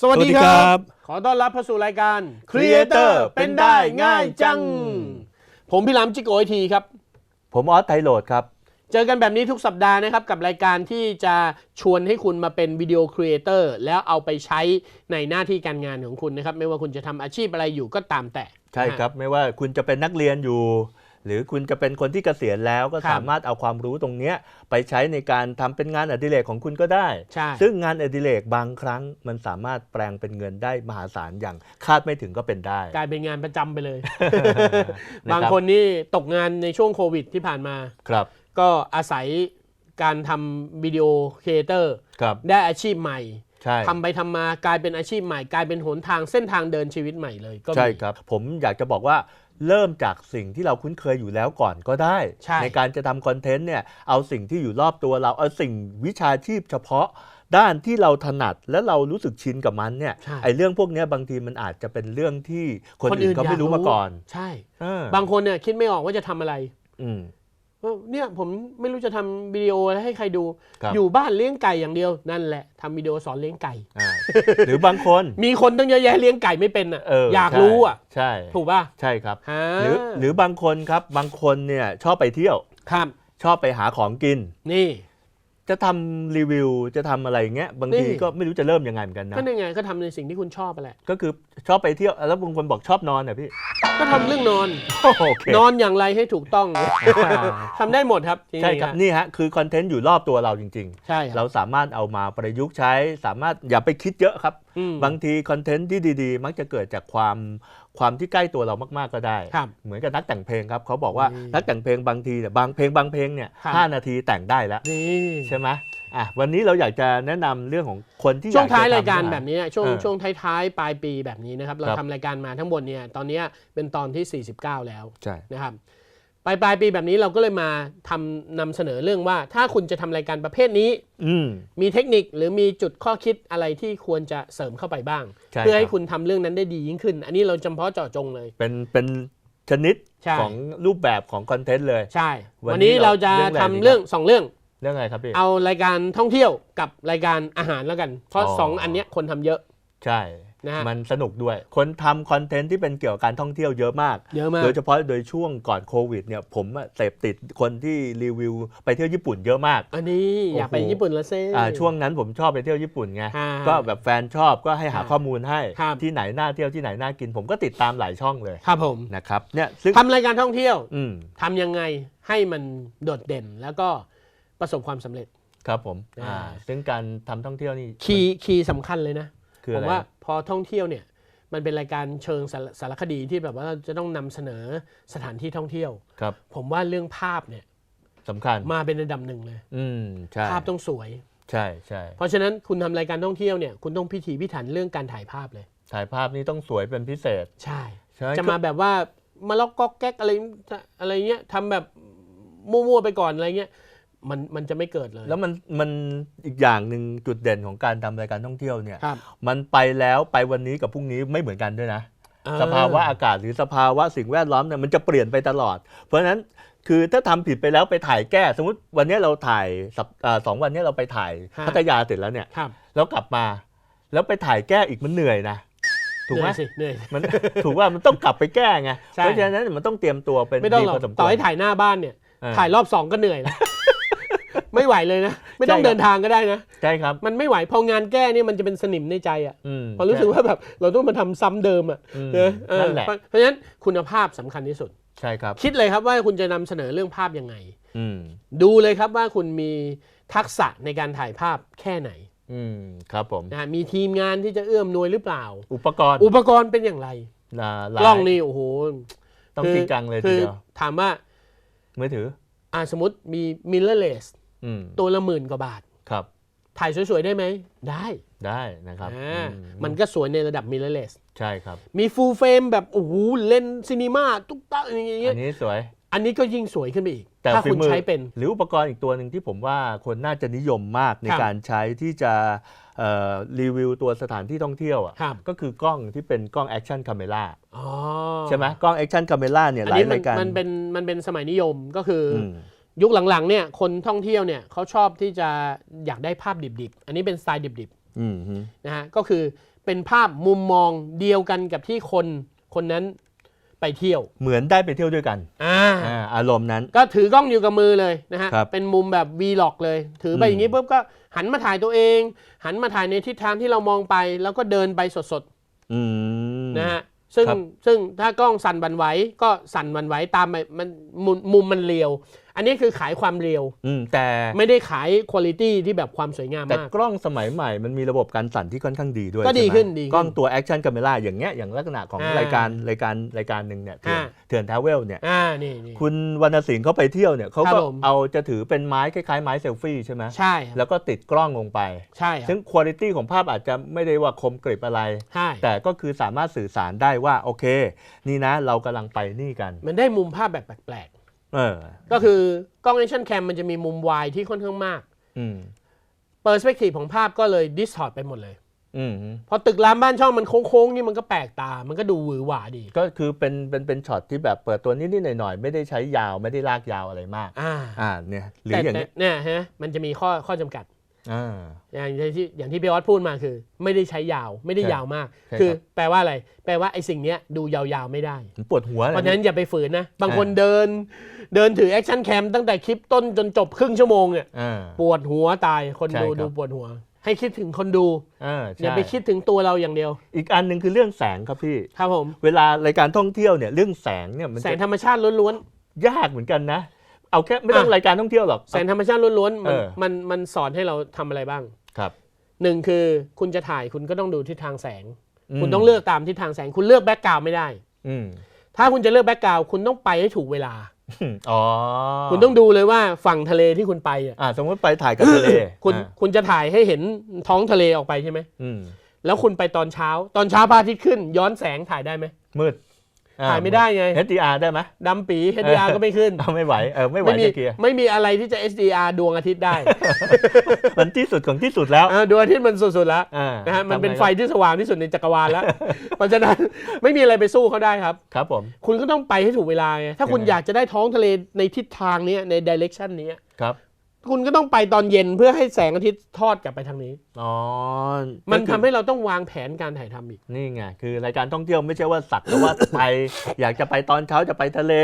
สวัสดีสวัสดีคครัรับบขอต้อนรับเข้าสู่รายการ Creator เป็นได้ง่ายจัง ผมพี่หลามจิโกไอทีครับ ผมออสไทโรดครับ เจอกันแบบนี้ทุกสัปดาห์นะครับ กับรายการที่จะชวนให้คุณมาเป็นวิดีโอครีเอเตอร์แล้วเอาไปใช้ในหน้าที่การงานของคุณนะครับ ไม่ว่าคุณจะทำอาชีพอะไรอยู่ก็ตามแต่ ใช่ครับ ไม่ว่าคุณจะเป็นนักเรียนอยู่ หรือคุณจะเป็นคนที่เกษียณแล้วก็ครับสามารถเอาความรู้ตรงเนี้ยไปใช้ในการทำเป็นงานอดิเรกของคุณก็ได้ใช่ซึ่งงานอดิเรกบางครั้งมันสามารถแปลงเป็นเงินได้มหาศาลอย่างคาดไม่ถึงก็เป็นได้ กลายเป็นงานประจำไปเลยนะบางรับคนนี่ตกงานในช่วงโควิดที่ผ่านมาครับ ก็อาศัยการทำวิดีโอครีเอเตอร์ครับได้อาชีพใหม่ใช่ทำไปทำมากลายเป็นอาชีพใหม่ กลายเป็นหนทางเส้นทางเดินชีวิตใหม่เลยก็มีใช่ครับ ผมอยากจะบอกว่า เริ่มจากสิ่งที่เราคุ้นเคยอยู่แล้วก่อนก็ได้ ใช่การจะทำคอนเทนต์เนี่ยเอาสิ่งที่อยู่รอบตัวเราเอาสิ่งวิชาชีพเฉพาะ ด้านที่เราถนัดและเรารู้สึกชินกับมันเนี่ยใช่ ไอ้เรื่องพวกเนี้ยบางทีมันอาจจะเป็นเรื่องที่คนคนอื่อื่นนเขาไม่รู้อยากรู้มาก่อนใช่ เออบางคนเนี่ยคิดไม่ออกว่าจะทำอะไร อืม เออเนี่ยผมไม่รู้จะทำวิดีโอให้ใครดู ครับ อยู่บ้านเลี้ยงไก่อย่างเดียวนั่นแหละทำวิดีโอสอนเลี้ยงไก่ อ่าหรือบางคน มีคนตั้งเยอะแยะเลี้ยงไก่ไม่เป็นอะเอออยากใช่รู้อะ ใช่ถูกป่ะใช่ครับ ฮะหรือหรือบางคนครับบางคนเนี่ยชอบไปเที่ยว ครับชอบไปหาของกิน นี่ จะทำรีวิวจะทำอะไรอย่างเงี้ยบางทีนี่ ก็ไม่รู้จะเริ่มยังไงเหมือนกันนะก็นี่ไงก็ทำในสิ่งที่คุณชอบไปแหละ ก็คือชอบไปเที่ยวแล้วบางคนบอกชอบนอนอะพี่ก็ทำเรื่องนอน โอเคนอนอย่างไรให้ถูกต้อง ทำได้หมดครับจงๆใช่ครับฮะนี่ฮะคือคอนเทนต์อยู่รอบตัวเราจริง ใช่ๆ คเรารับสามารถเอามาประยุกต์ใช้ สามารถอย่าไปคิดเยอะครับ อืม บางทีคอนเทนต์ที่ดีๆ มักจะเกิดจากความความที่ใกล้ตัวเรามากๆก็ได้ครับเหมือนกับนักแต่งเพลงครับเขาบอกว่าอืมนักแต่งเพลงบางทีเนี่ยบางเพลงบางเพลงเนี่ยครับห้านาทีแต่งได้แล้วนี่ใช่ไหมอะวันนี้เราอยากจะแนะนำเรื่องของคนที่ช่วงอจะท้ายทำรายการเนื้อหแบบนี้เนี่ยช่วงเออช่วงท้ายๆปลายปีแบบนี้นะครับ เราครับทำรายการมาทั้งหมดเนี่ยตอนเนี้ยเป็นตอนที่ 49 แล้วใช่นะครับป ลายปลายปีแบบนี้เราก็เลยมาทำนำเสนอเรื่องว่า ถ้าคุณจะทำรายการประเภทนี้อืมมีเทคนิคหรือมีจุดข้อคิดอะไรที่ควรจะเสริมเข้าไปบ้างใช่เพื่อให้ครับคุณทำเรื่องนั้นได้ดียิ่งขึ้น อันนี้เราจำเพาะเจาะจงเลย เป็นเป็นชนิดใช่ของรูปแบบของคอนเทนต์เลยใช่ วันนี้วันนี้เราจะเรื่องอะไรทำดีครับเรื่องสองเรื่องเรื่องอะไรครับพี่เอารายการท่องเที่ยวกับรายการอาหารแล้วกัน เพราะอ๋อสองอันเนี้ยคนทำเยอะ ใช่ นะฮะ มันสนุกด้วย คนทำคอนเทนต์ที่เป็นเกี่ยวกับการท่องเที่ยวเยอะมาก เยอะมาก โดยเฉพาะโดยช่วงก่อนโควิดเนี่ยผมอะเสพติดคนที่รีวิวไปเที่ยวญี่ปุ่นเยอะมากอันนี้อยากไปโอ้โหญี่ปุ่นละเซ่ อ่าช่วงนั้นผมชอบไปเที่ยวญี่ปุ่นไง อ่าก็แบบแฟนชอบก็ให้หาอ่าข้อมูลให้ ครับ ที่ไหนน่าเที่ยวที่ไหนน่ากิน ผมก็ติดตามหลายช่องเลยครับผมนะครับเนี่ยซึ่งทำรายการท่องเที่ยวอืมทำยังไงให้มันโดดเด่นแล้วก็ประสบความสำเร็จ ครับผมอ่าอ่า ซึ่งการทำท่องเที่ยวนี่คีย์คีย์สำคัญเลยนะ คือผอะมไรว่าพอท่องเที่ยวเนี่ยมันเป็นรายการเชิงสารสารคดีที่แบบว่าเราจะต้องนำเสนอสถานที่ท่องเที่ยวครับ ผมว่าเรื่องภาพเนี่ยสำคัญมาเป็นระดับหนึ่งเลย อืมใช่ภาพต้องสวย ใช่ใช่เพราะฉะนั้นคุณทำรายการท่องเที่ยวเนี่ยคุณต้องพิถีพิถันเรื่องการถ่ายภาพเลย ถ่ายภาพนี่ต้องสวยเป็นพิเศษ ใช่ใช่จะมาแบบว่ามาล็อกก๊อกแก๊กอะไรอะไรเงี้ยทำแบบมั่วๆไปก่อนอะไรเงี้ย มันมันจะไม่เกิดเลย แล้วมันมันอีกอย่างหนึ่งจุดเด่นของการทำรายการท่องเที่ยวเนี่ยครับ มันไปแล้วไปวันนี้กับพรุ่งนี้ไม่เหมือนกันด้วยนะอ่สภาวะอากาศหรือสภาวะสิ่งแวดล้อมเนี่ยมันจะเปลี่ยนไปตลอด เพราะฉะนั้นคือถ้าทำผิดไปแล้วไปถ่ายแก้ สมมติวันนี้เราถ่ายสัปอ่าสองวันนี้เราไปถ่ายฮะ พัทยาเสร็จแล้วเนี่ย ครับแล้วกลับมา แล้วไปถ่ายแก้อีกมันเหนื่อยนะถูกไหมเหนื่อยสิเหนื่อย มัน ถูกว่ามันต้องกลับไปแก้ไงใช่ เพราะฉะนั้นมันต้องเตรียมตัวเป็นไม่ต้องดีหรอกพอสมควรต่อให้ถ่ายหน้าบ้านเนี่ย เออ ถ่ายรอบสองก็เหนื่อยแล้ว ไม่ไหวเลยนะ ไม่ต้องใช่ครับ เดินทางก็ได้นะ ใช่ครับ มันไม่ไหวพองานแก้เนี่ยมันจะเป็นสนิมในใจอะอืม พอรู้สึกว่าแบบเราต้องมาทำซ้ำเดิมอะอืมเออเออนั่นแหละ เพราะเพราะฉะนั้นคุณภาพสำคัญที่สุด ใช่ครับ คิดเลยครับว่าคุณจะนำเสนอเรื่องภาพยังไง อืม ดูเลยครับว่าคุณมีทักษะในการถ่ายภาพแค่ไหนอืม ครับผม นะฮะมีทีมงานที่จะเอื้อมหนวยหรือเปล่า อุปกรณ์อุปกรณ์เป็นอย่างไรนะหายกล้องนี่โอ้โหต้องคืจริงจังเลยคืทีอเดียว ถามว่า มือถือ อ่าสมมติมี mirrorless อืม ตัวละหมื่นกว่าบาทครับ ถ่ายสวย ๆ ได้ไหม ได้ได้นะครับอ่าอืมันก็สวยในระดับ mirrorless ใช่ครับ มี full frame แบบโอ้โหเลนส์ซีนีมาตุ๊กตาอย่างเงี้อัยนนี้สวย อันนี้ก็ยิ่งสวยขึ้นไปอีก แต่ถ้าฝีคุณมือใช้เป็น หรืออุปกรณ์อีกตัวหนึ่งที่ผมว่าคนน่าจะนิยมมากในครับการใช้ที่จะเอ่อรีวิวตัวสถานที่ท่องเที่ยวอะครับก็คือกล้องที่เป็นกล้องแอคชั่นคาเมล่าอ๋อใช่ไหมกล้องแอคชั่นคาเมล่าเนี่ยอันหลายนี้มัรายการมันเป็นมันเป็นสมัยนิยมก็คือออืม ยุคหลังๆเนี่ยคนท่องเที่ยวเนี่ยเขาชอบที่จะอยากได้ภาพดิบๆ อันนี้เป็นสไตล์ดิบอืมฮึๆนะฮะก็คือเป็นภาพมุมมองเดียวกันกับที่คนคนนั้นไปเที่ยว เหมือนได้ไปเที่ยวด้วยกันอ่าอ่าอารมณ์นั้น ก็ถือกล้องอยู่กับมือเลยนะฮะครับเป็นมุมแบบ Vlog เลย ถือไปอืมอย่างนี้ปุ๊บก็หันมาถ่ายตัวเอง หันมาถ่ายในทิศทางที่เรามองไป แล้วก็เดินไปสดอืมๆนะฮะ ซึ่งครับซึ่งถ้ากล้องสั่นบันไหวก็สั่นบันไหวตามไปมันมุมมุมมันเรียว อันนี้คือขายความเรียวอืมแต่ไม่ได้ขายคุณภาพที่แบบความสวยงามแต่มาก กล้องสมัยใหม่มันมีระบบการสั่นที่ค่อนข้างดีด้วยก็ดีใช่ไหมขึ้นดีขึ้นกล้องตัวแอคชั่นคาเมล่าอย่างเงี้ยอย่างลักษณะของอ่ารายการรายการรายการหนึ่งเนี่ยเถื่อนอ่า เถื่อนทาวเวลเนี่ย อ่านี่นี่ คุณวรรณสิงห์เขาไปเที่ยวเนี่ยเขาครับก็ผม เอาจะถือเป็นไม้คล้ายๆไม้เซลฟี่ใช่ไหมใช่ครับแล้วก็ติดกล้องลงไป ใช่ครัซึ่บงคุณภาพของภาพอาจจะไม่ได้ว่าคมกริบอะไร ใช่แต่ก็คือสามารถสื่อสารได้ว่าโอเค นี่นะเรากำลังไปนี่กัน มันได้มุมภาพแบบแปลก เออๆก็คือกล้อง action cam มันจะมีมุมวายที่ค่อนข้างมาก อืม เปอร์สเปกทีฟของภาพก็เลยดิสทอร์ไปหมดเลย อืม พอตึกรามบ้านช่องมันโค้งๆนี่มันก็แปลกตา มันก็ดูหวือหวาดี ก็คือเป็นเป็นเป็นช็อตที่แบบเปิดตัวนิดๆหน่อยๆ ไม่ได้ใช้ยาวไม่ได้ลากยาวอะไรมาก อ่า อ่าเนี่ยหรือแต่อย่างแต่นี้เนี่ยฮะมันจะมีข้อข้อจำกัด อ่าอย่างที่อย่างที่พี่ออสพูดมาคือ ไม่ได้ใช้ยาวไม่ได้ใช่ยาวมากใช่คือครับแปลว่าอะไร แปลว่าไอ้สิ่งเนี้ยดูยาวๆไม่ได้มันปวดหัวเพราะฉะนั้นอย่าไปฝืนนะ บางคนอ่าเดิน เดินถือแอคชั่นแคมตั้งแต่คลิปต้นจนจบครึ่งชั่วโมงเนี่ยอ่าปวดหัวตายคนใช่ดูครับดูปวดหัว ให้คิดถึงคนดูอ่าอใช่ย่าไปคิดถึงตัวเราอย่างเดียว อีกอันหนึ่งคือเรื่องแสงครับพี่ครับผมเวลารายการท่องเที่ยวเนี่ยเรื่องแสงเนี่ยมันแสจะงธรรมชาติล้วนยากเหมือนกันนะ เอาแค่ไม่ต้องอะรายการท่องเที่ยวหรอกๆแสงธรรมชาติล้วนๆมันเออมันมันสอนให้เราทำอะไรบ้างครับหนึ่งคือคุณจะถ่ายคุณก็ต้องดูทิศทางแสงมคุณต้องเลือกตามทิศทางแสง คุณเลือกแบ็กกราวไม่ได้ อืมถ้าคุณจะเลือกแบ็กกราวคุณต้องไปให้ถูกเวลาอ๋อคุณต้องดูเลยว่าฝั่งทะเลที่คุณไปอะอ่าสมมติไปถ่ายกับทะเลคุณอ่าคุณจะถ่ายให้เห็นท้องทะเลออกไปใช่ไหมอืมแล้วคุณไปตอนเช้า ตอนเช้าพระอาทิตย์ขึ้น ย้อนแสงถ่ายได้ไหมมืดอ่ ถ่ายไม่ได้ไง HDR ได้ไหมดำปี HDR ก็ไม่ขึ้นเอาไม่ไหวเออไม่ไหวไม่มีจะเคลียร์ไม่มีอะไรที่จะ HDR ดวงอาทิตย์ได้ มันที่สุดของที่สุดแล้วเออดวงอาทิตย์มันสุดๆแล้วอ่านะฮะมันเป็นทำงไฟที่สว่างที่สุดในจักรวาลแล้ว เพราะฉะนั้นไม่มีอะไรไปสู้เขาได้ครับครับผมคุณก็ต้องไปให้ถูกเวลาไงถ้าคุณยังไงอยากจะได้ท้องทะเลในทิศทางเนี้ยในดิเรกชันนี้ครับ คุณก็ต้องไปตอนเย็นเพื่อให้แสงอาทิตย์ทอดกลับไปทางนี้ อ๋อมันก็คือทำให้เราต้องวางแผนการถ่ายทำอีก นี่ไงคือรายการท่องเที่ยวไม่ใช่ว่าสักแต่ว่า ไป อยากจะไปตอนเช้าจะไปทะเล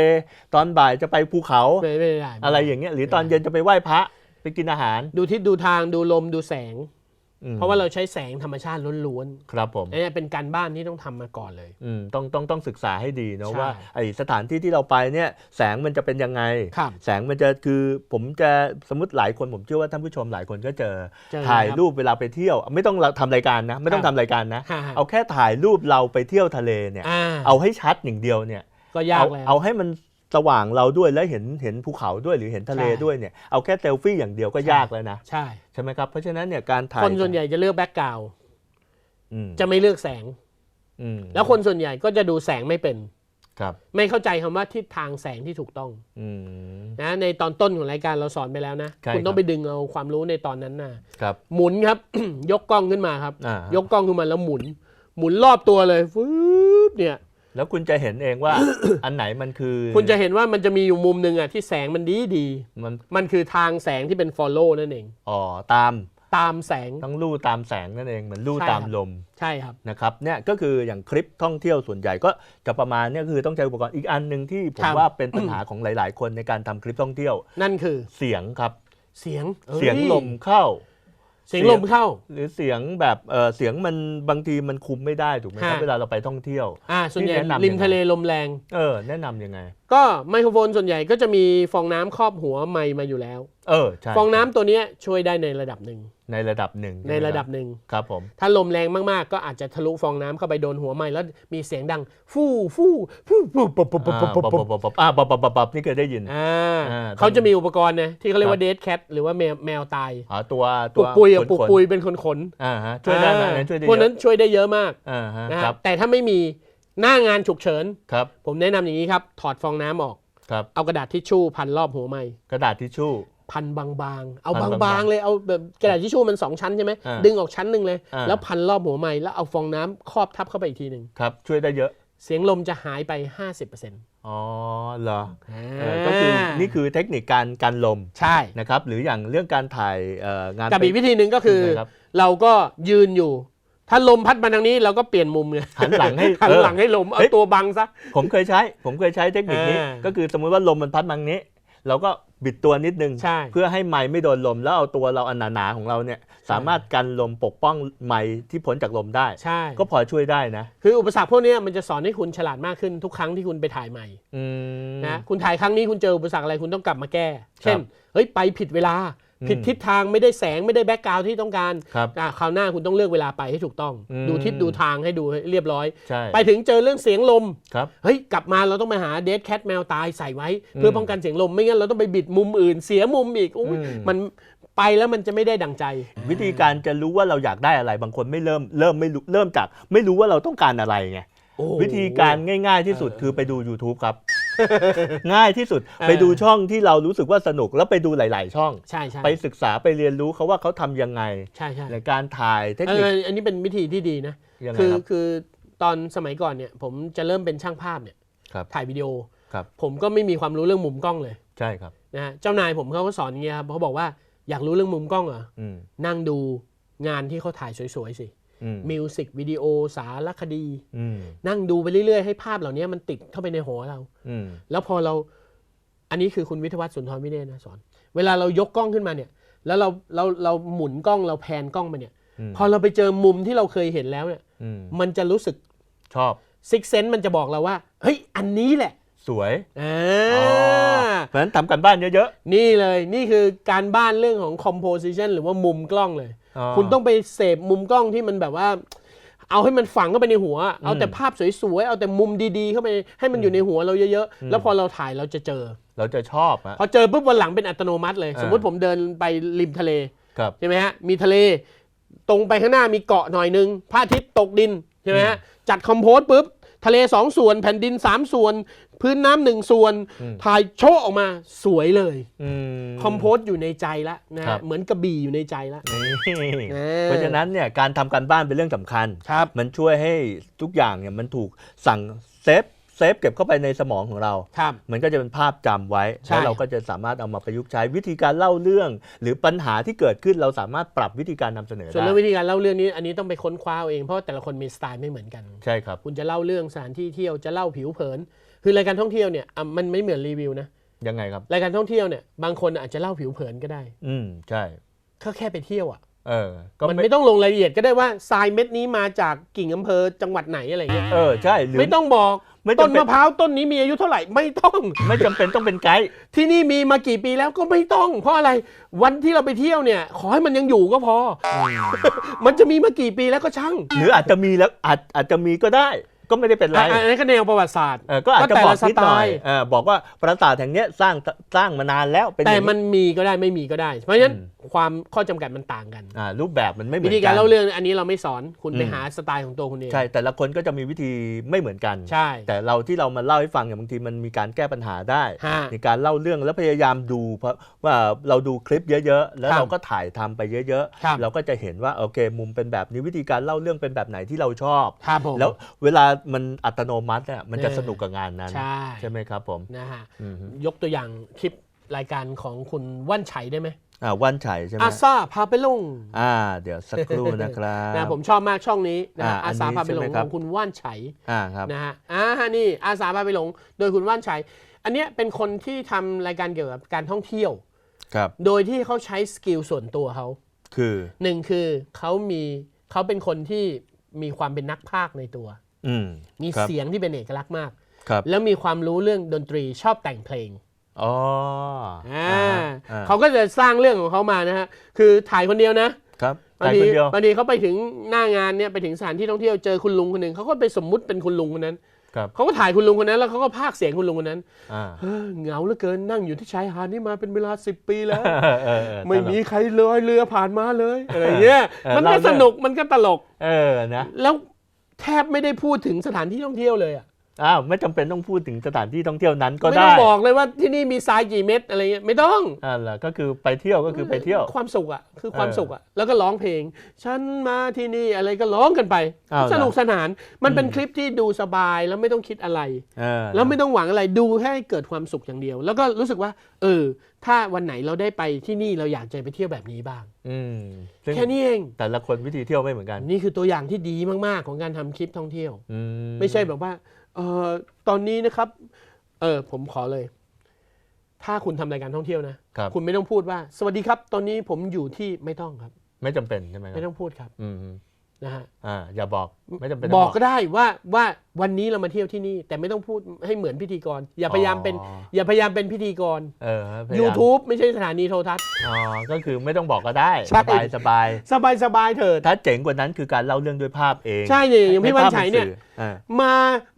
ตอนบ่ายจะไปภูเขา ไม่ไม่ได้อะไรอย่างเงี้ยหรือตอนเย็นจะไปไหว้พระไปกินอาหาร ดูทิศดูทางดูลมดูแสงอืม เพราะว่าเราใช้แสงธรรมชาติล้วนครับผมๆอันนี้เป็นการบ้านที่ต้องทำมาก่อนเลยอืมต้องต้องต้องศึกษาให้ดีนะใช่ว่าไอสถานที่ที่เราไปเนี่ยแสงมันจะเป็นยังไงครับแสงมันจะคือผมจะสมมติหลายคนผมเชื่อว่าท่านผู้ชมหลายคนก็เจอเจอถ่ายครับรูปเวลาไปเที่ยว ไม่ต้องทำรายการนะ ไม่ต้องครัทำบรายการนะฮะฮะเอาแค่ถ่ายรูปเราไปเที่ยวทะเลเนี่ยอ่าเอาให้ชัดอย่างเดียวเนี่ยก็ยาเอากแล้วเอาให้มัน สว่างเราด้วยแล้วเห็นเห็นภูเขาด้วยหรือเห็นทะเลใช่ด้วยเนี่ยเอาแค่เซลฟี่อย่างเดียวก็ใช่ยากแล้วนะใช่ใช่ไหมครับเพราะฉะนั้นเนี่ยการถ่ายคนส่วนใหญ่จะเลือกแบ็กกราวอืมจะไม่เลือกแสงอืมแล้วคนส่วนใหญ่ก็จะดูแสงไม่เป็นครับไม่เข้าใจคำว่าทิศทางแสงที่ถูกต้องอืมนะในตอนต้นของรายการเราสอนไปแล้วนะใช่คุณต้อครังบไปดึงเอาความรู้ในตอนนั้นนะครับ หมุนครับ ยกกล้องขึ้นมาครับอ่ายยกกล้องขึ้นมาแล้วหมุน หมุนรอบตัวเลยฟึบเนี่ย แล้วคุณจะเห็นเองว่า อันไหนมันคือ คุณจะเห็นว่ามันจะมีอยู่มุมหนึ่งอะที่แสงมันดีดีมันๆมันคือทางแสงที่เป็น follow นั่นเองอ๋อตามตามแสงต้องลู่ตามแสงนั่นเองเหมือนลู่ใช่ตามครับลมใช่ครับนะครับเนี่ยก็คืออย่างคลิปท่องเที่ยวส่วนใหญ่ก็จะประมาณเนี่ยคือต้องใช้อุปกรณ์อีกอันหนึ่งที่ผครัมบว่าเป็นปัญหาของหลาย ๆ คนในการทำคลิปท่องเที่ยว นั่นคือเสียงครับ เสียงอ้เสียงลมเข้า เสียงลมเข้า หรือเสียงแบบเออเสียงมันบางทีมันคุมไม่ได้ถูกไหมครับฮะเวลาเราไปท่องเที่ยวอ่าส่วนใหญ่นี่แนะนำริมยังไงทะเลลมแรง เออแนะนำยังไงก็ไมโครโฟนส่วนใหญ่ก็จะมีฟองน้ำครอบหัวไมค์มาอยู่แล้ว เออใช่ฟองน้ำตัวเนี้ยช่วยได้ในระดับหนึ่งในระดับหนึ่งในระดับหนึ่งครับผมถ้าลมแรงมากๆ ก็อาจจะทะลุฟองน้ำเข้าไปโดนหัวไม้แล้วมีเสียงดัง ฟู่ฟู่ฟู่ฟู่ปุ๊บปุ๊บปุ๊บอ่าปุ๊บปับปุ๊บปับปับอ่าปับปับปับปับนี่เคยได้ยินอ่าอ่าเขาจะมีอุปกรณ์นะที่เขาเรียกคว่ารับเดทแคทหรือว่าแมวแมวตายอ๋อตัวปลุกปุยอะขนๆปลุกปุยเป็นคนขนอ่าฮะช่วยได้ไหมอันนั้นช่วยได้พวกเยนั้นอะช่วยได้เยอะมากอ่าฮะนะคครัรับบแต่ถ้าไม่มี หน้างานฉุกเฉิน ครับ ผมแนะนำอย่างนี้ครับ ถอดฟองน้ำออก ครับ เอากระดาษทิชชู่พันรอบหัวไม้กระดาษทิชชู่ พันบางๆ เอาพันบาบางงๆๆเลยเอาแบบกระดาษทิชชู่มันสองชั้นใช่ไหมอ่าดึงออกชั้นหนึ่งเลย อ่า แล้วพันรอบหัวไม้แล้วเอาฟองน้ำครอบทับเข้าไปอีกทีหนึ่งครับ ช่วยได้เยอะ เสียงลมจะหายไป 50%อ๋อเหรออ่าเออก็คือนี่คือเทคนิคการการลมใช่ นะครับ หรืออย่างเรื่องการถ่ายเอ่องานกับอีกวิธีหนึ่งก็คือยังไงครับ เราก็ยืนอยู่ ถ้าลมพัดมาทางนี้เราก็เปลี่ยนมุมไงหันหลังให้หันเออหลังให้ลมเอาเฮ้ยตัวบังซะผมเคยใช้ ผมเคยใช้เทคนิคนี้อ่าก็คือสมมุติว่าลมมันพัดมาทางนี้ เราก็บิดตัวนิดนึงใช่เพื่อให้ไม้ไม่โดนลม แล้วเอาตัวเราอันหนาๆของเราเนี่ย สามารถกันลมปกป้องไม้ที่พ้นจากลมได้ใช่ก็พอช่วยได้นะ คืออุปสรรคพวกเนี้ยมันจะสอนให้คุณฉลาดมากขึ้นทุกครั้งที่คุณไปถ่ายใหม่อืมนะคุณถ่ายครั้งนี้คุณเจออุปสรรคอะไรคุณต้องกลับมาแก้ เช่นครับเฮ้ยไปผิดเวลาอืม ผิดทิศทางไม่ได้แสงไม่ได้แบ็กกราวที่ต้องการครับอะคราวหน้าคุณต้องเลือกเวลาไปให้ถูกต้องอืมดูทิศดูทางให้ดูให้เรียบร้อยใช่ไปถึงเจอเรื่องเสียงลมครับเฮ้ยกลับมาเราต้องไปหาเด d แคทแมวตายใส่ไว้ เพื่อป้องกันเสียงลมไม่งั้นเราต้องไปบิดมุมอื่น เสียมุมอีกอุ๊ยอืมมันไปแล้วมันจะไม่ได้ดังใจ วิธีการจะรู้ว่าเราอยากได้อะไร บางคนไม่เริ่มเริ่มไม่รู้เริ่มจาก ไม่รู้ว่าเราต้องการอะไรไงโอ้วิธีการง่าย ๆที่สุดเออคือไปดู YouTube ครับ ง่ายที่สุดเออไปดูช่องที่เรารู้สึกว่าสนุกแล้วไปดูหลาย ๆ ช่อง ใช่ใช่ไปศึกษาไปเรียนรู้เขาว่าเขาทำยังไง ใช่ใช่ในการถ่ายเทคเอนิคออันนี้เป็นวิธีที่ดีนะยังไงคือครับคือตอนสมัยก่อนเนี่ย ผมจะเริ่มเป็นช่างภาพเนี่ยครับถ่ายวิดีโอครับผมก็ไม่มีความรู้เรื่องมุมกล้องเลยใช่ครับนะฮะเจ้านายผมเขาก็สอนอย่างเงี้ยครับเขาบอกว่าอยากรู้เรื่องมุมกล้องเหรออืมนั่งดูงานที่เขาถ่ายสวยๆสิอื มมิวสิกวิดีโอสารคดีอืมนั่งดูไปเรื่อยๆ ให้ภาพเหล่านี้มันติดเข้าไปในหัวเราอืมแล้วพอเรา อันนี้คือคุณวิทยวัฒน์สุนทรวิเนศนะสอน เวลาเรายกกล้องขึ้นมาเนี่ย แล้วเราเราเราหมุนกล้องเราแพนกล้องมาเนี่ยอืมพอเราไปเจอมุมที่เราเคยเห็นแล้วเนี่ยอืมมันจะรู้สึกชอบซิกเซนต์มันจะบอกเราว่า เฮ้ย อันนี้แหละ สวยอ่าอ๋อเพราะฉะนั้นทำกันบ้านเยอะนี่เลย นี่คือการบ้านเรื่องของ composition หรือว่ามุมกล้องเลยๆ คุณต้องไปเสพมุมกล้องที่มันแบบว่า เอาให้มันฝังเข้าไปในหัว เอาแต่ภาพสวยๆ เอาแต่มุมดีๆ เข้าไปให้มันอยู่ในหัวเราเยอะๆ แล้วพอเราถ่ายเราจะเจอ เราจะชอบอะพอเจอปุ๊บวันหลังเป็นอัตโนมัติเลยอ่าสมมติผมเดินไปริมทะเลครับใช่ไหมฮะมีทะเล ตรงไปข้างหน้ามีเกาะหน่อยนึงพระอาทิตย์ตกดินใช่ไหมฮะจัดคอมโพสปุ๊บ ทะเลสองส่วนแผ่นดินสามส่วน พื้นน้ำหนึ่งส่วน ถ่ายโชว์ออกมาสวยเลยอืมคอมโพสอยู่ในใจละนะครัฮะบเหมือนกระบี่อยู่ในใจละนี่เออเพราะฉะนั้นเนี่ยการทำการบ้านเป็นเรื่องสำคัญครับมันช่วยให้ทุกอย่างเนี่ยมันถูกสั่งเซฟ เซฟเก็บเข้าไปในสมองของเรา ครับ มันก็จะเป็นภาพจำไว้ ใช่ แล้วเราก็จะสามารถเอามาประยุกต์ใช้วิธีการเล่าเรื่อง หรือปัญหาที่เกิดขึ้นเราสามารถปรับวิธีการนำเสนอส่วนได้เรื่องวิธีการเล่าเรื่องนี้อันนี้ต้องไปค้นคว้าเอาเองเพราะว่าแต่ละคนมีสไตล์ไม่เหมือนกัน ใช่ครับ คุณจะเล่าเรื่องสถานที่เที่ยวจะเล่าผิวเผิน คือรายการท่องเที่ยวเนี่ยอะมันไม่เหมือนรีวิวนะยังไงครับ รายการท่องเที่ยวเนี่ยบางคนอาจจะเล่าผิวเผินก็ได้อืมใช่ ก็แค่ไปเที่ยวอะเออ ก็มันไม่ไม่ต้องลงรายละเอียดก็ได้ว่าทรายเม็ดนี้มาจากกิ่งอำเภอจังหวัดไหนอะไรเงี้ยเออใช่หรือไม่ต้องบอก ไม่ต้นจำเป็นมะพร้าวต้นนี้มีอายุเท่าไหร่ไม่ต้อง ไม่จำเป็นต้องเป็นไกด์ที่นี่มีมากี่ปีแล้วก็ไม่ต้อง เพราะอะไรวันที่เราไปเที่ยวเนี่ย ขอให้มันยังอยู่ก็พอ มันจะมีมากี่ปีแล้วก็ช่างหรืออาจจะมีแล้วอาจอาจจะมีก็ได้ ก็ไม่ได้เป็นไร อะอันนี้ก็แนวประวัติศาสตร์ เออก็อาจจะก็แต่บอกละนิดหน่อยสไตล์เออบอกว่าปราสาทแห่งเนี้ยสร้างสร้างมานานแล้วเป็นอแต่ย่าง มันมีก็ได้ไม่มีก็ได้ เพราะฉะนั้นอืม ความข้อจำกัดมันต่างกันอ่ารูปแบบมันไม่เหมืวิอนธีกัการนเล่าเรื่องอันนี้เราไม่สอนคุณไปอืมหาสไตล์ของตัวคุณเองใช่แต่ละคนก็จะมีวิธีไม่เหมือนกันใช่ แต่เราที่เรามาเล่าให้ฟังเนี่ยบางทีมันมีการแก้ปัญหาได้ฮะในการเล่าเรื่องแล้วพยายามดู เพราะว่าเราดูคลิปเยอะ ๆ แล้วครับเราก็ถ่ายทำไปเยอะครับๆเราก็จะเห็นว่าโอเค มุมเป็นแบบนี้วิธีการเล่าเรื่องเป็นแบบไหนที่เราชอบครับผมแล้วเวลามันอัตโนมัติเนี่ยมันจะเออสนุกกับงานนั้นใช่ใช่ไหมครับผมนะฮะอืมฮึยกตัวอย่างคลิปรายการของคุณว่านไฉได้ไหม อ่าว่านไฉใช่ไหมอาซาพาไปลงอ่า เดี๋ยวสักครู่นะครับนะผมชอบมากช่องนี้นะฮะอ่าอัอานนี้สาพาไปหลใช่งไหมครัขบองคุณว่านไฉอ่าครับนะฮะอ่านี่อาสาพาไปหลง โดยคุณว่านไฉอันเนี้ยเป็นคนที่ทำรายการเกี่ยวกับการท่องเที่ยวครับ โดยที่เขาใช้สกิลส่วนตัวเขาคือหนึ่งคือเขามีเขาเป็นคนที่มีความเป็นนักพากย์ในตัวอืมมีครับเสียงที่เป็นเอกลักษณ์มากครับแล้วมีความรู้เรื่องดนตรีชอบแต่งเพลง อ๋ออ่าอ่าเขาก็จะสร้างเรื่องของเขามานะฮะคือถ่ายคนเดียวนะครับบางถ่ายทีคนเดียวบางทีเขาไปถึงหน้างานเนี่ยไปถึงสถานที่ท่องเที่ยวเจอคุณลุงคนหนึ่งเขาก็ไปสมมุติเป็นคุณลุงคนนั้นครับเขาก็ถ่ายคุณลุงคนนั้นแล้วเขาก็พากย์เสียงคุณลุงคนนั้นอ่าเฮ้อเหงาเหลือเกินนั่งอยู่ที่ชายหาดนี่มาเป็นเวลาสิบปีแล้วเออเออเออไม่มีใครเลอยเรือผ่านมาเลยอะไรเงี้ยเออมันก็เล่าเรื่สองนุกมันก็ตลก เออนะแล้วแทบไม่ได้พูดถึงสถานที่ท่องเที่ยวเลยอะ อ้าวไม่จำเป็นต้องพูดถึงสถานที่ท่องเที่ยวนั้นก็ไม่ได้ต้องบอกเลยว่าที่นี่มีทรายกี่เม็ดอะไรเงี้ยไม่ต้องอ่าล่ะก็คือไปเที่ยวก็คือไปเที่ยวความสุขอะคือความเออสุขอะแล้วก็ร้องเพลง ฉันมาที่นี่อะไรก็ร้องกันไปอ้าวเหรอสนุกสนานมันเป็นอืมคลิปที่ดูสบายแล้วไม่ต้องคิดอะไรเออแล้วไม่ต้องหวังอะไรดูให้เกิดความสุขอย่างเดียว แล้วก็รู้สึกว่า เออ ถ้าวันไหนเราได้ไปที่นี่เราอยากจะไปเที่ยวแบบนี้บ้างอืมซึ่งแค่นี้เองแต่ละคนวิธีเที่ยวไม่เหมือนกัน นี่คือตัวอย่างที่ดีมากๆ ของการทำคลิปท่องเที่ยวอืไม่ใช่แบบว่า เออตอนนี้นะครับ เออผมขอเลย ถ้าคุณทำรายการท่องเที่ยวนะครับ คุณไม่ต้องพูดว่า สวัสดีครับ ตอนนี้ผมอยู่ที่ไม่ต้องครับ ไม่จำเป็นใช่ไหมครัไม่บต้องพูดครับอืมนะฮะ อ่าอย่าบอกไม่จำเป็นบต้งอกก็ได้ว่าว่าวันนี้เรามาเที่ยวที่นี่ แต่ไม่ต้องพูดให้เหมือนพิธีกร อย่าพยายามเป็นอ๋ออย่าพยายามเป็นพิธีกร เออพยายาม YouTube ไม่ใช่สถานีโทรทัศน์ อ๋อก็คือไม่ต้องบอกก็ได้ ใช่ สบายสบายสบายสบายๆเถิด ถ้าเจ๋งกว่านั้นคือการเล่าเรื่องด้วยภาพเองใช่เนี่ยอย่างพี่วันให้ภาพชัยเนี่ยสื่ออ่ามา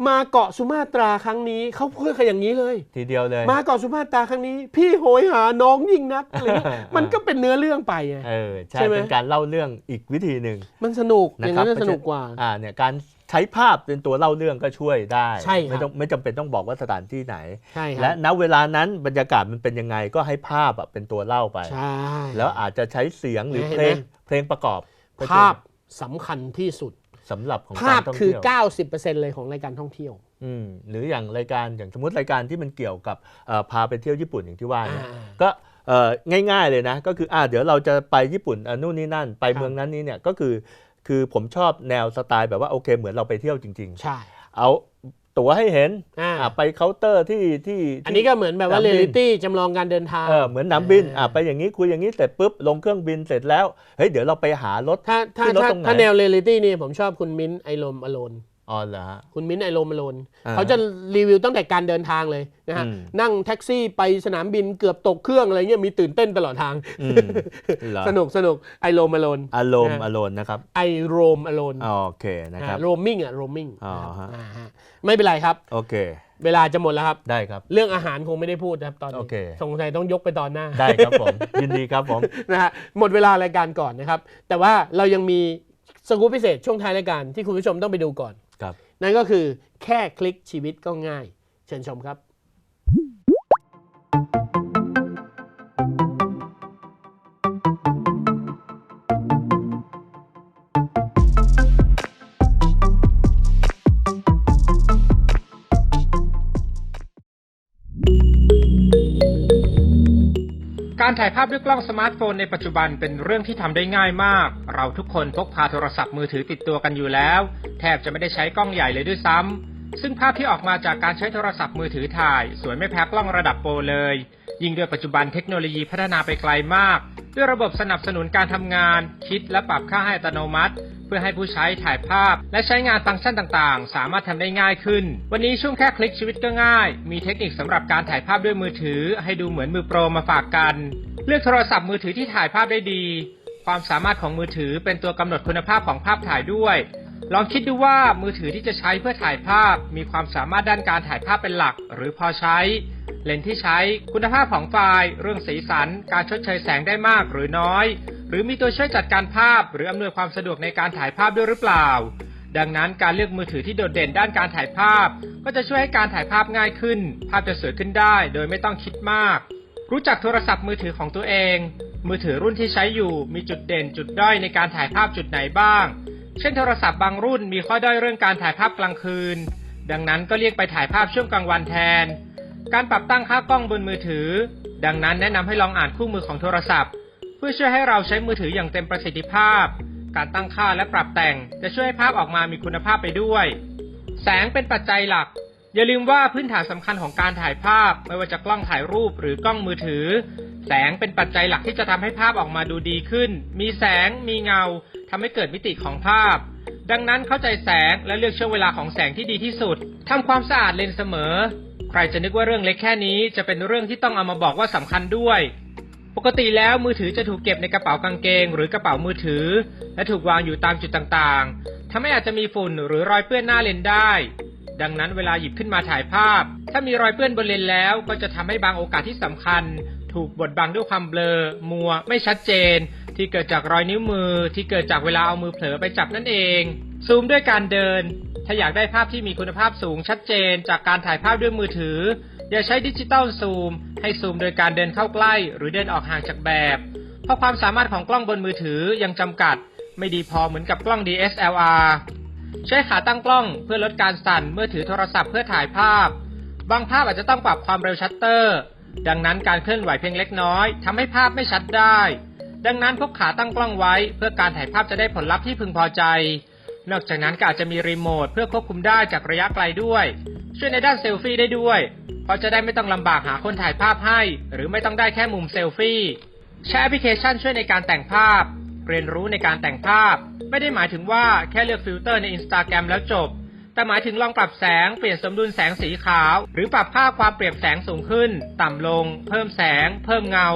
มาเกาะสุมาตราครั้งนี้เขาพูดกันอย่างนี้เลย ทีเดียวเลย มาเกาะสุมาตราครั้งนี้ พี่โหยหาน้องยิ่งนักอะไรเงี้ยมันก็เป็นเนื้อเรื่องไปไง เออใช่ใช่ไหม เป็นการเล่าเรื่องอีกวิธีหนึ่งมันสนุกอนะย่างครับนั้นนะสนุกกว่า อ่าเนี่ยการใช้ภาพเป็นตัวเล่าเรื่องก็ช่วยได้ ใช่ครับไม่ต้องไม่จำเป็นต้องบอกว่าสถานที่ไหน ใช่คและรับณเวลานั้นบรรยากาศมันเป็นยังไงก็ให้ภาพอะเป็นตัวเล่าไป ใช่ แล้วอาจจะใช้เสียงหรือเห็เพนลไหมงเพลงประกอบก็ช่วยภาพสำคัญที่สุด สำหรับของภาพการท่องคือ เที่ยว 90%เลยของรายการท่องเที่ยว อืมหรืออย่างรายการอย่างสมมติรายการที่มันเกี่ยวกับเอ่อพาไปเที่ยวญี่ปุ่นอย่างที่ว่าเนี่ยอ่าก็เอ่อง่าย ๆเลยนะ ก็คืออ่าเดี๋ยวเราจะไปญี่ปุ่นอะนู่นนี่นั่น ไปครับ เมืองนั้นนี้เนี่ยก็คือ คือผมชอบแนวสไตล์แบบว่าโอเคเหมือนเราไปเที่ยวจริงใช่ๆเอาตั๋วให้เห็นอ่า อะไปเคาน์เตอร์ที่ที่อันนี้ก็เหมือนแบบว่าสนามบิเรียนลิตี้จำลองการเดินทาง เออเหมือนหน้ำบินเอออ่อะไปอย่างนี้คุยอย่างนี้เสร็จปุ๊บลงเครื่องบินเสร็จแล้วเฮ้ยเดี๋ยวเราไปหารถ ถ้าถ้าขึ้นรถถ้าตรงไหน ถ้าแนวเรียลิตี้นี่ผมชอบคุณมิ้นท์ไอโลมอโลน อ๋อเหรอฮะ คุณมิ้นท์ไอโลมอโลนอ่าเขาจะรีวิวตั้งแต่การเดินทางเลยนะฮะ อืม นั่งแท็กซี่ไปสนามบินเกือบตกเครื่องอะไรเงี้ยมีตื่นเต้นตลอดทาง อืมเหรอสนุกสนุกไอโลมอโลนอารมณ์นะอารมณ์นะครับไอโรมอโลนโอเคนะครับ โรมมิ่งอะโรมมิ่งอ๋อฮะ ไม่เป็นไรครับ โอเค เวลาจะหมดแล้วครับ ได้ครับ เรื่องอาหารคงไม่ได้พูดนะครับตอนโอนี้เค สงสัยต้องยกไปตอนหน้า ได้ครับผม ยินดีครับผม นะฮะหมดเวลารายการก่อนนะครับ แต่ว่าเรายังมีสกู๊ปพิเศษช่วงท้ายรายการที่คุณผู้ชมต้องไปดูก่อนครับ นั่นก็คือแค่คลิกชีวิตก็ง่าย เชิญชมครับ ภาพด้วยกล้องสมาร์ทโฟนในปัจจุบันเป็นเรื่องที่ทำได้ง่ายมาก เราทุกคนพกพาโทรศัพท์มือถือติดตัวกันอยู่แล้ว แทบจะไม่ได้ใช้กล้องใหญ่เลยด้วยซ้ำซึ่งภาพที่ออกมาจากการใช้โทรศัพท์มือถือถ่าย สวยไม่แพ้กล้องระดับโปรเลย ยิ่งด้วยปัจจุบันเทคโนโลยีพัฒนาไปไกลมาก ด้วยระบบสนับสนุนการทำงาน คิดและปรับค่าให้อัตโนมัติ เพื่อให้ผู้ใช้ถ่ายภาพ และใช้งานฟังก์ชันต่างๆ สามารถทำได้ง่ายขึ้น วันนี้ช่วงแค่คลิกชีวิตก็ง่าย มีเทคนิคสำหรับการถ่ายภาพด้วยมือถือ ให้ดูเหมือนมือโปรมาฝากกัน เลือกโทรศัพท์มือถือที่ถ่ายภาพได้ดี ความสามารถของมือถือเป็นตัวกำหนดคุณภาพของภาพถ่ายด้วย ลองคิดดูว่ามือถือที่จะใช้เพื่อถ่ายภาพ มีความสามารถด้านการถ่ายภาพเป็นหลัก หรือพอใช้เลนส์ที่ใช้ คุณภาพของไฟล์ เรื่องสีสัน การชดเชยแสงได้มากหรือน้อย หรือมีตัวช่วยจัดการภาพ หรืออำนวยความสะดวกในการถ่ายภาพด้วยหรือเปล่า ดังนั้นการเลือกมือถือที่โดดเด่นด้านการถ่ายภาพ ก็จะช่วยให้การถ่ายภาพง่ายขึ้น ภาพจะสวยขึ้นได้ โดยไม่ต้องคิดมาก รู้จักโทรศัพท์มือถือของตัวเอง มือถือรุ่นที่ใช้อยู่ มีจุดเด่นจุดด้อยในการถ่ายภาพจุดไหนบ้าง เช่นโทรศัพท์บางรุ่นมีข้อด้อยเรื่องการถ่ายภาพกลางคืน ดังนั้นก็เรียกไปถ่ายภาพช่วงกลางวันแทน การปรับตั้งค่ากล้องบนมือถือ ดังนั้นแนะนำให้ลองอ่านคู่มือของโทรศัพท์ เพื่อช่วยให้เราใช้มือถืออย่างเต็มประสิทธิภาพ การตั้งค่าและปรับแต่งจะช่วยให้ภาพออกมามีคุณภาพไปด้วย แสงเป็นปัจจัยหลัก อย่าลืมว่าพื้นฐานสำคัญของการถ่ายภาพ ไม่ว่าจะกล้องถ่ายรูปหรือกล้องมือถือ แสงเป็นปัจจัยหลักที่จะทำให้ภาพออกมาดูดีขึ้น มีแสง มีเงาทำให้เกิดมิติของภาพดังนั้นเข้าใจแสงและเลือกช่วงเวลาของแสงที่ดีที่สุด ทำความสะอาดเลนส์เสมอ ใครจะนึกว่าเรื่องเล็กแค่นี้จะเป็นเรื่องที่ต้องเอามาบอกว่าสำคัญด้วย ปกติแล้วมือถือจะถูกเก็บในกระเป๋ากางเกง หรือกระเป๋ามือถือ และถูกวางอยู่ตามจุดต่างๆทำให้อาจจะมีฝุ่นหรือรอยเปื้อนหน้าเลนได้ ดังนั้นเวลาหยิบขึ้นมาถ่ายภาพ ถ้ามีรอยเปื้อนบนเลนแล้ว ก็จะทำให้บางโอกาสที่สำคัญ ถูกบดบังด้วยความเบลอ มัว ไม่ชัดเจน ที่เกิดจากรอยนิ้วมือที่เกิดจากเวลาเอามือเผลอไปจับนั่นเอง ซูมด้วยการเดิน ถ้าอยากได้ภาพที่มีคุณภาพสูงชัดเจน จากการถ่ายภาพด้วยมือถือ อย่าใช้ดิจิตอลซูม ให้ซูมโดยการเดินเข้าใกล้ หรือเดินออกห่างจากแบบ เพราะความสามารถของกล้องบนมือถือยังจำกัด ไม่ดีพอเหมือนกับกล้อง DSLR ใช้ขาตั้งกล้องเพื่อลดการสั่นเมื่อถือโทรศัพท์เพื่อถ่ายภาพ บางภาพอาจจะต้องปรับความเร็วชัตเตอร์ ดังนั้นการเคลื่อนไหวเพียงเล็กน้อยทำให้ภาพไม่ชัดได้ ดังนั้นพกขาตั้งกล้องไว้ เพื่อการถ่ายภาพจะได้ผลลัพธ์ที่พึงพอใจ นอกจากนั้นก็อาจจะมีรีโมทเพื่อควบคุมได้จากระยะไกลด้วย ช่วยในด้านเซลฟี่ได้ด้วย เพราะจะได้ไม่ต้องลำบากหาคนถ่ายภาพให้ หรือไม่ต้องได้แค่มุมเซลฟี่ใช้แอปพลิเคชันช่วยในการแต่งภาพ เรียนรู้ในการแต่งภาพ ไม่ได้หมายถึงว่าแค่เลือกฟิลเตอร์ใน Instagram แล้วจบ แต่หมายถึงลองปรับแสง เปลี่ยนสมดุลแสงสีขาว หรือปรับค่าความเปรียบแสงสูงขึ้น ต่ำลง เพิ่มแสง เพิ่มเงา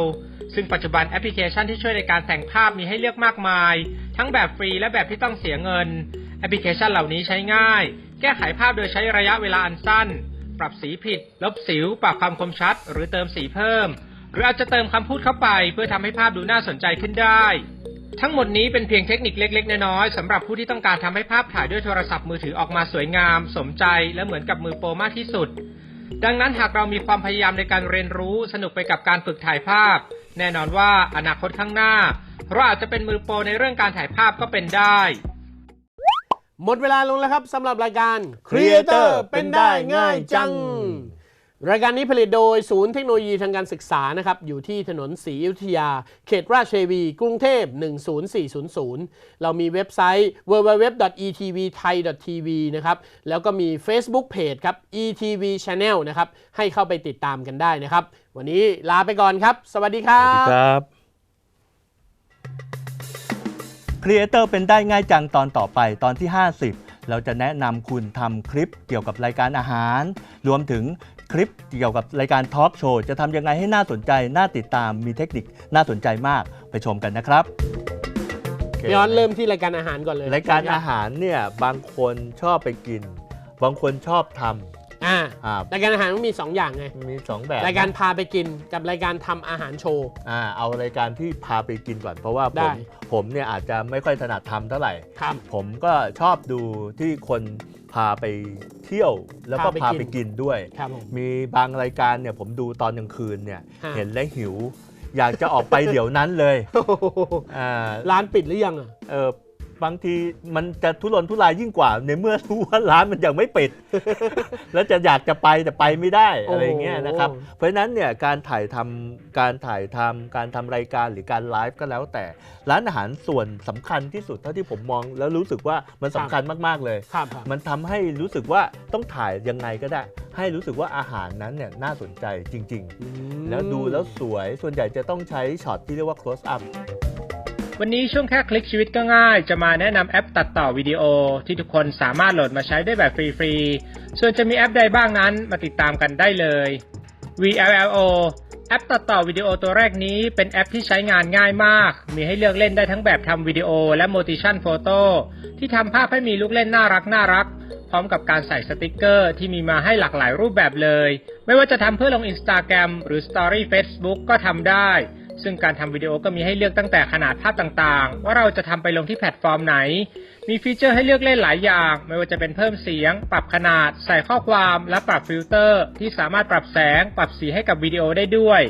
ซึ่งปัจจุบันแอปพลิเคชันที่ช่วยในการแต่งภาพมีให้เลือกมากมาย ทั้งแบบฟรีและแบบที่ต้องเสียเงิน แอปพลิเคชันเหล่านี้ใช้ง่าย แก้ไขภาพโดยใช้ระยะเวลาอันสั้น ปรับสีผิด ลบสิว ปรับความคมชัด หรือเติมสีเพิ่ม หรืออาจจะเติมคำพูดเข้าไป เพื่อทำให้ภาพดูน่าสนใจขึ้นได้ ทั้งหมดนี้เป็นเพียงเทคนิคเล็ก ๆ น้อยๆสำหรับผู้ที่ต้องการทำให้ภาพถ่ายด้วยโทรศัพท์มือถือออกมาสวยงาม สมใจ และเหมือนกับมือโปรมากที่สุด ดังนั้นหากเรามีความพยายามในการเรียนรู้สนุกไปกับการฝึกถ่ายภาพ แน่นอนว่าอนาคตข้างหน้าเราอาจจะเป็นมือโปรในเรื่องการถ่ายภาพก็เป็นได้ หมดเวลาลงแล้วครับสำหรับรายการ Creator เป็นได้ง่ายจัง รายการนี้ผลิตโดยศูนย์เทคโนโลยีทางการศึกษานะครับ อยู่ที่ถนนศรีอยุธยา เขตราชเทวี กรุงเทพ 10400 เรามีเว็บไซต์ www.etvthai.tv นะครับ แล้วก็มี Facebook Page ครับ ETV Channel นะครับ ให้เข้าไปติดตามกันได้นะครับ วันนี้ลาไปก่อนครับ สวัสดีครัสวัสดีบครับ ครีเอเตอร์เป็นได้ง่ายจังตอนต่อไปตอนที่ 50 เราจะแนะนำคุณทำคลิปเกี่ยวกับรายการอาหาร รวมถึงคลิปเกี่ยวกับรายการทอล์กโชว์จะทำยังไงให้น่าสนใจ น่าติดตามมีเทคนิคน่าสนใจมากไปชมกันนะครับโคย้อนเริ่มที่รายการอาหารก่อนเลยรายการอาหารเนี่ยบางคนชอบไปกิน บางคนชอบท อ่าำอ่ารายการอาหารมันมี 2 อย่างไง มีสองแบบรายการนะพาไปกินกับรายการทำอาหารโชว์อ่าเอารายการที่พาไปกินก่อน เพราะว่าผได้มผมเนี่ยอาจจะไม่ค่อยถนัดทำเท่าไหร่ครับผมก็ชอบดูที่คนพาไปเที่ยวแล้วก็พาพาไปไปกินกินด้วยครับผมมีบางรายการเนี่ยผมดูตอนกลางคืนเนี่ยฮะเห็นแล้วหิว อยากจะออกไปเดี๋ยวนั้นเลยอ่าร้านปิดหรือยังอะเออ บางทีมันจะทุรนทุรายยิ่งกว่า ในเมื่อรู้ว่าร้านมันยังไม่ปิด แล้วจะอยากจะไปแต่ไปไม่ได้โอ้อะไรอย่างเงี้ยนะครับ เพราะฉะนั้นเนี่ยการถ่ายทำการถ่ายทำการทำรายการหรือการไลฟ์ก็แล้วแต่ร้านอาหารส่วนสำคัญที่สุดเท่าที่ผมมองแล้วรู้สึกว่ามันสำคัญมากๆเลยครับครับมันทำให้รู้สึกว่าต้องถ่ายยังไงก็ได้ ให้รู้สึกว่าอาหารนั้นเนี่ยน่าสนใจจริงอืมๆแล้วดูแล้วสวยส่วนใหญ่จะต้องใช้ช็อตที่เรียกว่า close up วันนี้ช่วงแค่คลิกชีวิตก็ง่าย จะมาแนะนำแอปตัดต่อวิดีโอที่ทุกคนสามารถโหลดมาใช้ได้แบบฟรีๆ ส่วนจะมีแอปใดบ้างนั้นมาติดตามกันได้เลย VLLO แอปตัดต่อวิดีโอตัวแรกนี้เป็นแอปที่ใช้งานง่ายมาก มีให้เลือกเล่นได้ทั้งแบบทำวิดีโอและ Motion Photo ที่ทำภาพให้มีลูกเล่นน่ารักน่ารัก พร้อมกับการใส่สติกเกอร์ที่มีมาให้หลากหลายรูปแบบเลย ไม่ว่าจะทำเพื่อลง Instagram หรือ Story Facebook ก็ทำได้ ซึ่งการทำวิดีโอก็มีให้เลือกตั้งแต่ขนาดภาพต่างๆ ว่าเราจะทำไปลงที่แพลตฟอร์มไหน มีฟีเจอร์ให้เลือกเล่นหลายอย่าง ไม่ว่าจะเป็นเพิ่มเสียง ปรับขนาด ใส่ข้อความ และปรับฟิลเตอร์ ที่สามารถปรับแสง ปรับสีให้กับวิดีโอได้ด้วย